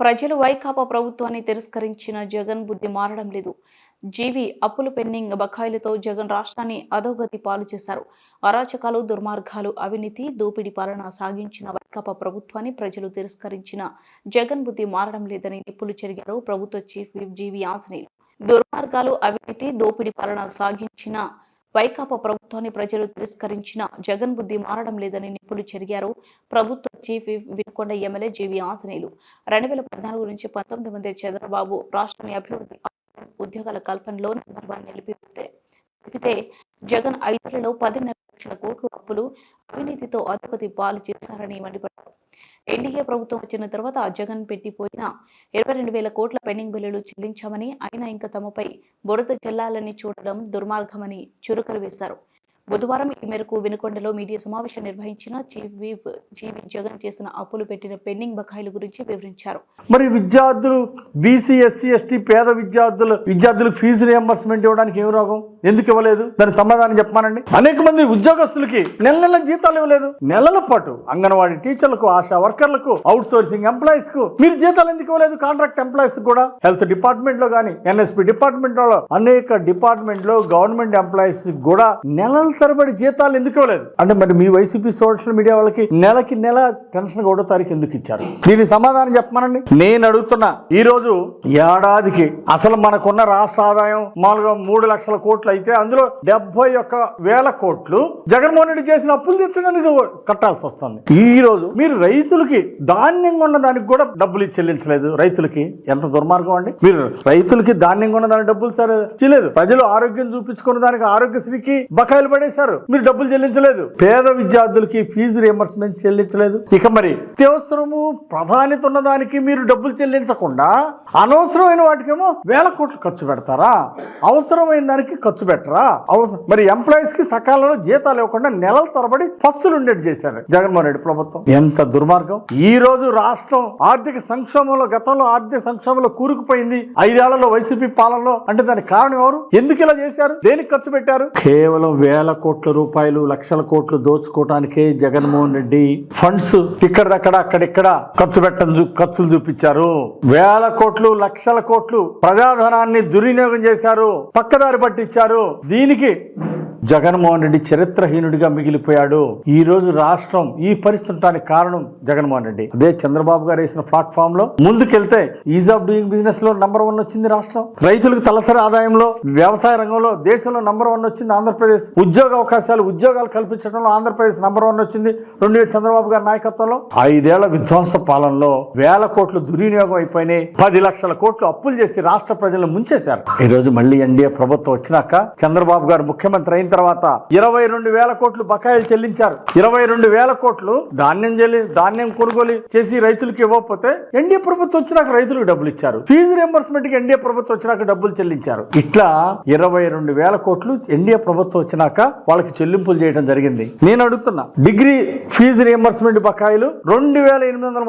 ప్రజలు వైకాపా ప్రభుత్వాన్ని తిరస్కరించిన జగన్ బుద్ధి మారడం లేదు. జీవి అప్పులు పెండింగ్ బకాయిలతో జగన్ రాష్ట్రాన్ని అధోగతి పాలు చేశారు. అరాచకాలు దుర్మార్గాలు అవినీతి దోపిడీ పాలన సాగించిన వైకాపా ప్రభుత్వాన్ని ప్రజలు తిరస్కరించిన జగన్ బుద్ధి మారడం లేదని నిప్పులు చెరిగారు ప్రభుత్వ చీఫ్ విప్ జీవి ఆంజనేయులు. దుర్మార్గాలు అవినీతి దోపిడీ పాలన సాగించిన వైకాపా ప్రభుత్వాన్ని ప్రజలు తిరస్కరించిన జగన్ బుద్ధి మారడం లేదని నిపుణులు చెరిగారు. ప్రభుత్వ chief Vinukonda MLA GV Anjaneyulu. రెండు వేల పద్నాలుగు నుంచి పంతొమ్మిది మంది చంద్రబాబు రాష్ట్రాన్ని అభివృద్ధి ఉద్యోగాల కల్పనలో నిలిపితే నిలిపితే జగన్ ఐదేళ్ళలో పదిన్నర లక్షల కోట్ల అప్పులు అవినీతితో అధోగతి పాలు చేశారని మండిపడ్డారు. ఎన్డీఏ ప్రభుత్వం వచ్చిన తర్వాత జగన్ పెట్టిపోయిన ఇరవై రెండు వేల కోట్ల పెండింగ్ బిల్లులు చెల్లించామని ఆయన ఇంకా తమపై బురద జల్లాలని చూడడం దుర్మార్గమని చురుకలు వేశారు. బుధవారం ఈ మేరకు వినుకొండలో మీడియా సమావేశం నిర్వహించిన చీఫ్ విప్ జీవి జగన్ చేసిన అప్పులు పెట్టిన పెండింగ్ బకాయిల గురించి వివరించారు. మరి విద్యార్థులు బీసీ ఎస్సీ ఎస్టీ పేద విద్యార్థులు విద్యార్థులకు ఫీజు రియంబర్స్మెంట్ ఇవ్వడానికి ఏం రోగం? ఎందుకు ఇవ్వలేదు? దాని సమాధానం చెప్పమానండి. అనేక మంది ఉద్యోగస్తులకి నెల నెల జీతాలు ఇవ్వలేదు. నెలల పాటు అంగన్వాడీ టీచర్లకు ఆశా వర్కర్లకు అవుట్ సోర్సింగ్ ఎంప్లాయీస్కు మీరు జీతాలు ఎందుకు ఇవ్వలేదు? కాంట్రాక్ట్ ఎంప్లాయీస్ కూడా. హెల్త్ డిపార్ట్మెంట్లో కానీ ఎన్ఎస్పి డిపార్ట్మెంట్లో అనేక డిపార్ట్మెంట్లో గవర్నమెంట్ ఎంప్లాయీస్ కూడా నెలల తరబడి జీతాలు ఎందుకు ఇవ్వలేదు? అంటే మరి మీ వైసీపీ సోషల్ మీడియా వాళ్ళకి నెలకి నెల పెన్షన్ ఒకటో తారీఖు ఎందుకు ఇచ్చారు? దీనికి సమాధానం చెప్పమనండి. నేను అడుగుతున్నా ఈ రోజు ఏడాదికి అసలు మనకున్న రాష్ట్ర ఆదాయం మామూలుగా మూడు లక్షల కోట్లు. అయితే అందులో డెబ్బై ఒక్క వేల కోట్లు జగన్మోహన్ రెడ్డి చేసిన అప్పులు తెచ్చడానికి కట్టాల్సి వస్తుంది. ఈ రోజు మీరు రైతులకి ధాన్యం ఉన్న దానికి కూడా డబ్బులు చెల్లించలేదు. రైతులకి ఎంత దుర్మార్గం అండి? మీరు రైతులకి ధాన్యం కొన్న దానికి డబ్బులు సరే చేయలేదు ప్రజలు ఆరోగ్యం చూపించుకున్న దానికి ఆరోగ్యశ్రీకి బకాయిలు పడేశారు. మీరు డబ్బులు చెల్లించలేదు. పేద విద్యార్థులకి ఫీజు రియంబర్స్మెంట్ చెల్లించలేదు. ఇక మరి అత్యవసరము ప్రాధాన్యత ఉన్న దానికి మీరు డబ్బులు చెల్లించకుండా అనవసరమైన వాటికేమో వేల కోట్లు ఖర్చు పెడతారా? అవసరమైన దానికి ఖర్చు పెట్టరా? అవసరం మరి ఎంప్లాయీస్కి సకాలంలో జీతాలు ఇవ్వకుండా నెలల తరబడి ఫస్తులు ఉండేట్టు చేశారు జగన్మోహన్ రెడ్డి ప్రభుత్వం. ఎంత దుర్మార్గం. ఈ రోజు రాష్ట్రం ఆర్థిక సంక్షోభంలో గతంలో ఆర్థిక సంక్షోభంలో కూరుకుపోయింది. ఐదేళ్ళలో వైసీపీ పాలనలో అంటే దానికి కారణం ఎవరు? ఎందుకు ఇలా చేశారు? దేనికి ఖర్చు పెట్టారు? కేవలం వేల కోట్ల రూపాయలు లక్షల కోట్లు దోచుకోవటానికే జగన్మోహన్ రెడ్డి ఫండ్స్ ఇక్కడక్కడ అక్కడిక్కడ ఖర్చు పెట్టడం ఖర్చులు చూపించారు. వేల కోట్లు లక్షల కోట్లు ప్రజాధనాన్ని దుర్వినియోగం చేశారు. పక్కదారి పట్టించారు దీనికి జగన్మోహన్ రెడ్డి చరిత్రహీనుడిగా మిగిలిపోయాడు. ఈ రోజు రాష్ట్రం ఈ పరిస్థితి ఉండడానికి కారణం జగన్మోహన్ రెడ్డి. అదే చంద్రబాబు గారు వేసిన ప్లాట్ఫామ్లో ముందుకెళ్తే ఈజ్ ఆఫ్ డూయింగ్ బిజినెస్లో నంబర్ వన్ వచ్చింది రాష్ట్రం. రైతులకు తలసరి ఆదాయంలో వ్యవసాయ రంగంలో దేశంలో నంబర్ వన్ వచ్చింది ఆంధ్రప్రదేశ్. ఉద్యోగ అవకాశాలు ఉద్యోగాలు కల్పించడంలో ఆంధ్రప్రదేశ్ నంబర్ వన్ వచ్చింది. రెండు వేల చంద్రబాబు గారి నాయకత్వంలో ఐదేళ్ళ విధ్వంస పాలనలో వేల కోట్లు దుర్వినియోగం అయిపోయినాయి. పది లక్షల కోట్లు అప్పులు చేసి రాష్ట్ర ప్రజలను ముంచేశారు. ఈ రోజు మళ్ళీ ఎన్డీఏ ప్రభుత్వం వచ్చినాక చంద్రబాబు గారు ముఖ్యమంత్రి అయిన తర్వాత ఇరవై రెండు వేల కోట్లు బకాయిలు చెల్లించారు. ఇరవై రెండు వేల కోట్లు ధాన్యం చెల్లి ధాన్యం కొనుగోలు చేసి రైతులకు ఇవ్వకపోతే ఎన్డీఏ ప్రభుత్వం వచ్చినాక రైతులకు డబ్బులు ఇచ్చారు. ఫీజు రియంబర్స్మెంట్కి ఎన్డీఏ ప్రభుత్వం వచ్చినాక డబ్బులు చెల్లించారు. ఇట్లా ఇరవై రెండు వేల కోట్లు ఎన్డీఏ ప్రభుత్వం వచ్చినాక వాళ్ళకి చెల్లింపులు చేయడం జరిగింది. నేను అడుగుతున్నా డిగ్రీ ఫీజు రియంబర్స్మెంట్ బకాయిలు రెండు వేల ఎనిమిది వందల ముప్పై